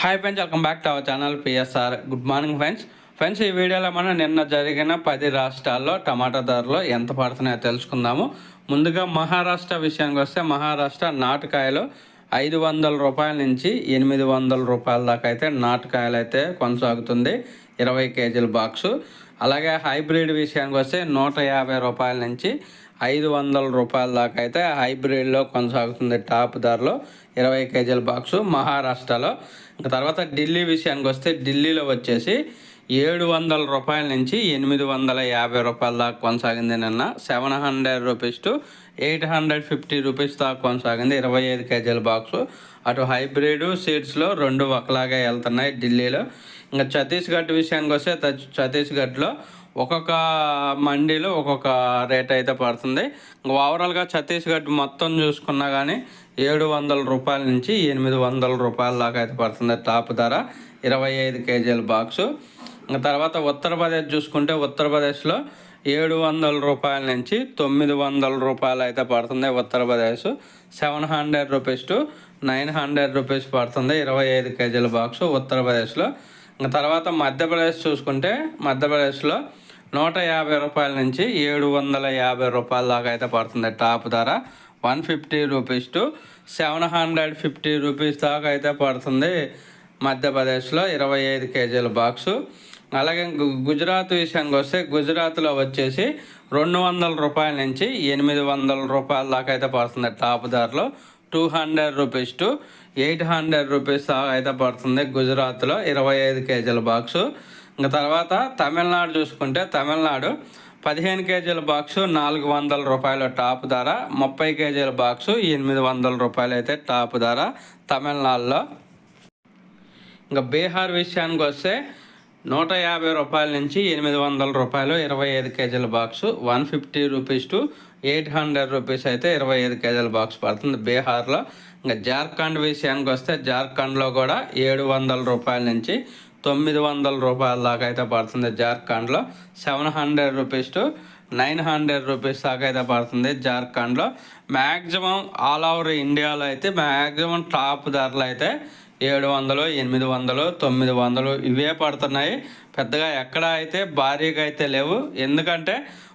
Hi friends welcome back to our channel PSR good morning friends friends ఈ వీడియోలో మనం నిన్న జరిగిన పది రాష్ట్రాల్లో టమాటా ధరలు ఎంత పడుతున్నాయో తెలుసుకుందాము. ముందుగా మహారాష్ట్ర విషయానికి వస్తే మహారాష్ట్ర నాటుకాయలు ఐదు వందల రూపాయల నుంచి ఎనిమిది వందల రూపాయల దాకా అయితే నాటుకాయలు అయితే కొనసాగుతుంది. ఇరవై కేజీల బాక్సు. అలాగే హైబ్రిడ్ విషయానికి వస్తే నూట యాభై రూపాయల నుంచి ఐదు వందల రూపాయల దాకా అయితే హైబ్రిడ్లో కొనసాగుతుంది టాప్ ధరలో ఇరవై కేజీల బాక్సు మహారాష్ట్రలో. ఇంకా తర్వాత ఢిల్లీ విషయానికి వస్తే ఢిల్లీలో వచ్చేసి ఏడు వందల రూపాయల నుంచి ఎనిమిది వందల యాభై రూపాయల దాకా కొనసాగింది నిన్న. Seven hundred rupees to eight hundred fifty rupees దాకా కొనసాగింది. ఇరవై ఐదు కేజీల బాక్సు. అటు హైబ్రిడ్ సీడ్స్లో రెండు ఒకలాగే వెళ్తున్నాయి ఢిల్లీలో. ఇంకా ఛత్తీస్గఢ్ విషయానికి వస్తే ఛత్తీస్గఢ్లో ఒక్కొక్క మండీలో ఒక్కొక్క రేట్ అయితే పడుతుంది. ఇంకా ఓవరాల్గా ఛత్తీస్గఢ్ మొత్తం చూసుకున్నా కానీ ఏడు వందల రూపాయల నుంచి ఎనిమిది వందల రూపాయల దాకా అయితే పడుతుంది. టాప్ ధర ఇరవై ఐదు కేజీల బాక్సు. తర్వాత ఉత్తరప్రదేశ్ చూసుకుంటే ఉత్తరప్రదేశ్లో ఏడు వందల రూపాయల నుంచి తొమ్మిది వందల రూపాయలు అయితే పడుతుంది Uttar Pradesh seven hundred rupees to nine hundred rupees పడుతుంది ఇరవై ఐదు కేజీల బాక్సు ఉత్తరప్రదేశ్లో ఇంకా తర్వాత మధ్యప్రదేశ్ చూసుకుంటే మధ్యప్రదేశ్లో నూట యాభై రూపాయల నుంచి ఏడు వందల యాభై రూపాయల దాకా అయితే పడుతుంది టాప్ ధర. One fifty rupees to seven hundred fifty rupees దాకా అయితే పడుతుంది మధ్యప్రదేశ్లో ఇరవై ఐదు కేజీల బాక్సు. అలాగే గుజరాత్ విషయానికి వస్తే గుజరాత్లో వచ్చేసి రెండు వందల రూపాయల నుంచి ఎనిమిది వందల రూపాయల దాకా అయితే పడుతుంది టాప్ ధరలో. Two hundred rupees to eight hundred rupees దాకా అయితే పడుతుంది గుజరాత్లో ఇరవై ఐదు కేజీల బాక్సు. ఇంకా తర్వాత తమిళనాడు చూసుకుంటే తమిళనాడు పదిహేను కేజీల బాక్సు నాలుగు వందల రూపాయల టాప్ ధర ముప్పై కేజీల బాక్సు ఎనిమిది వందల రూపాయలు అయితే టాప్ ధర తమిళనాడులో. ఇంకా బీహార్ విషయానికి వస్తే నూట యాభై రూపాయల నుంచి ఎనిమిది వందల రూపాయలు ఇరవై ఐదు కేజీల box one fifty rupees to eight hundred rupees అయితే ఇరవై ఐదు కేజీల బాక్స్ పడుతుంది బీహార్లో. ఇంకా జార్ఖండ్ విషయానికి వస్తే జార్ఖండ్లో కూడా ఏడు వందల రూపాయల నుంచి తొమ్మిది వందల రూపాయల దాకా అయితే పడుతుంది జార్ఖండ్లో. Seven hundred rupees to nine hundred rupees దాకా అయితే పడుతుంది జార్ఖండ్లో. మ్యాక్సిమం ఆల్ ఓవర్ ఇండియాలో అయితే మ్యాక్సిమం టాప్ ధరలు అయితే ఏడు వందలు ఎనిమిది వందలు తొమ్మిది వందలు ఇవే పడుతున్నాయి. పెద్దగా ఎక్కడ అయితే భారీగా అయితే లేవు. ఎందుకంటే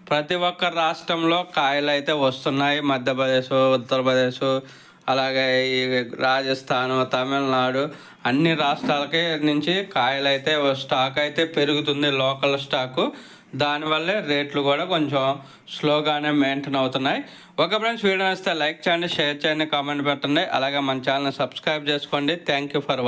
ప్రతి ఒక్క రాష్ట్రంలో కాయలు అయితే వస్తున్నాయి. మధ్యప్రదేశ్ ఉత్తరప్రదేశ్ అలాగే ఈ రాజస్థాన్ తమిళనాడు అన్ని రాష్ట్రాలకి నుంచి కాయలు అయితే స్టాక్ అయితే పెరుగుతుంది లోకల్ స్టాకు. దానివల్లే రేట్లు కూడా కొంచెం స్లోగానే మెయింటైన్ అవుతున్నాయి. ఓకే ఫ్రెండ్స్ వీడియో నచ్చితే లైక్ చేయండి షేర్ చేయండి కామెంట్ పెట్టండి. అలాగే మన ఛానల్ సబ్స్క్రైబ్ చేసుకోండి. Thank you for watching